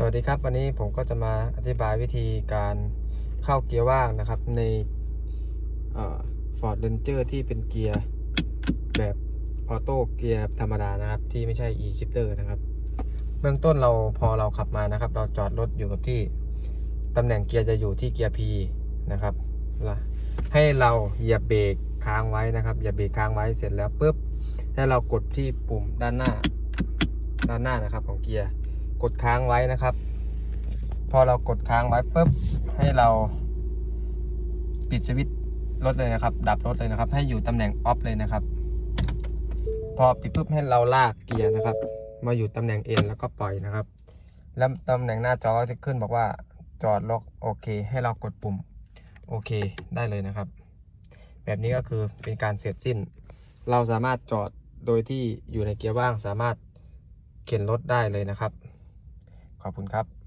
สวัสดีครับ วันนี้ผมก็จะมาอธิบายวิธีการเข้าเกียร์ว่างนะครับในฟอร์ดเรนเจอร์ที่เป็นเกียร์แบบออโต้เกียร์ธรรมดานะครับ ที่ไม่ใช่ e-shifter นะครับ เบื้องต้นเราพอเราขับมานะครับ เราจอดรถอยู่กับที่ตำแหน่งเกียร์จะอยู่ที่เกียร์ P นะครับให้เราเหยียบเบรกค้างไว้นะครับเหยียบเบรกค้างไว้เสร็จแล้วปุ๊บให้เรากดที่ปุ่มด้านหน้าด้านหน้านะครับของเกียร์ กดค้างไว้นะครับ พอเรากดค้างไว้ปุ๊บให้เราปิดสวิตช์รถเลยนะครับ ดับรถเลยนะครับ ให้อยู่ตำแหน่งออฟเลยนะครับ พอปิดปุ๊บให้เราลากเกียร์นะครับ มาอยู่ตำแหน่ง N แล้วก็ปล่อยนะครับ แล้วตำแหน่งหน้าจอก็จะขึ้นบอกว่าจอดล็อกโอเค ให้เรากดปุ่มโอเคได้เลยนะครับ แบบนี้ก็คือเป็นการเสร็จสิ้น เราสามารถจอดโดยที่อยู่ในเกียร์ว่างสามารถเข็นรถได้เลยนะครับ ขอบคุณครับ